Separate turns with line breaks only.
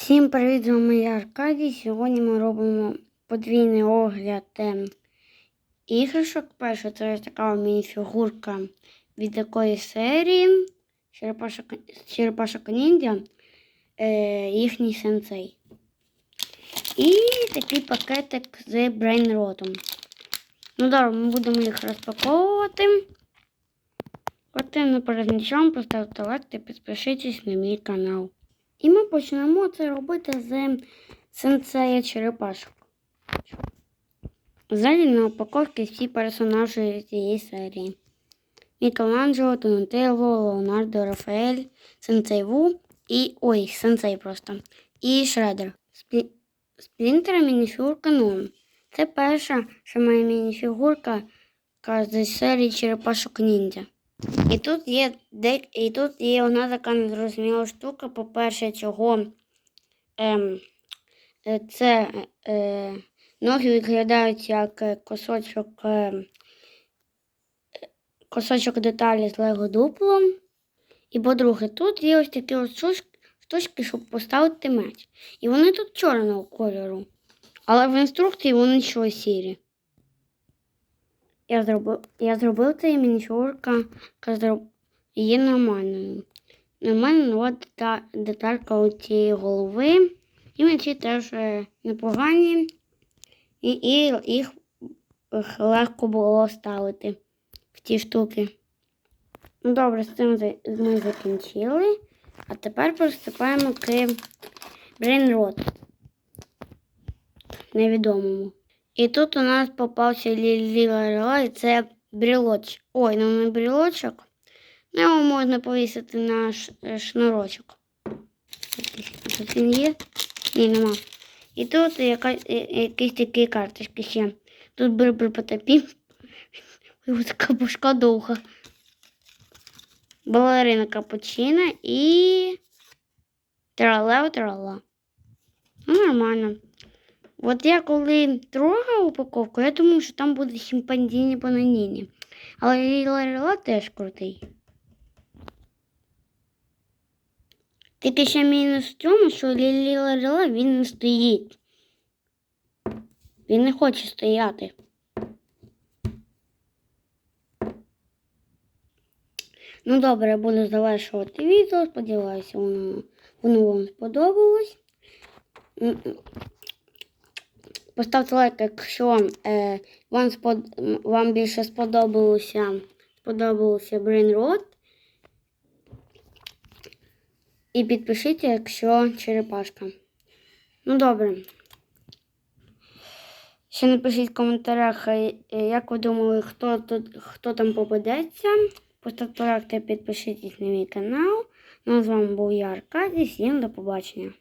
Всім привіт, з вами я Аркадій. Сьогодні ми робимо подвійний огляд ем, іграшок. Перша це така мініфігурка від такої серії Черепашок Ніндзя, е, їхній сенсей. І такий пакетик з брейнротом. Ну добре, ми будемо їх розпаковувати. Готовно перед нічим поставте лайк та підпишіться на мій канал. І ми почнемо це робити з сенсея черепашок. Ззаді на упаковці всі персонажі цієї серії. Мікеланджело, Донателло, Леонардо, Рафаель, Сенсей Ву і. Ой, сенсей просто. І Шредер. Сплі... Сплінтер мініфігурка Нон. Це перша сама мініфігурка з серії черепашок ніндзя. І тут є і тут є одна така незрозуміла штука. По-перше, чого ем, е, це е, ноги виглядають як е, кусочок, е, кусочок деталі з лего дуплом. І по-друге, тут є ось такі штучки, щоб поставити меч. І вони тут чорного кольору. Але в інструкції вони що сірі. Я зробив, я зробив цей мініфігурка, яка зроб... є нормальною. Нормальна нова дета... деталька у цієї голови. І мечі теж е, непогані. І, і їх легко було ставити в ті штуки. Ну, добре, з цим ми закінчили. А тепер приступаємо к брейнроту. Невідомому. І тут у нас попався ліла і це брілоч. Ой, ну не брілочок. Ну, його можна повісити на шнурочок. Тут він є? Ні, нема. І тут якась, е, якісь такі карточки ще. Тут бр потопі. Ось така бушка довга. Балерина капучина і тралео трала. Ну, нормально. От я коли трогав упаковку, я думав, що там буде шимпанзіні бананіні. Але Ліла теж крутий. Тільки ще мінус в тому, що Ліла він не стоїть. Він не хоче стояти. Ну добре, я буду завершувати відео. Сподіваюся, воно, воно вам сподобалось. Поставте лайк, якщо е, вам, спод... вам більше сподобалося, сподобалося Brain Rot. І підпишіться, якщо черепашка. Ну добре. Ще напишіть в коментарях, е, як ви думали, хто, тут, хто там попадеться. Поставте лайк та підпишіться на мій канал. Ну, з вами був я Аркадій. Всім до побачення.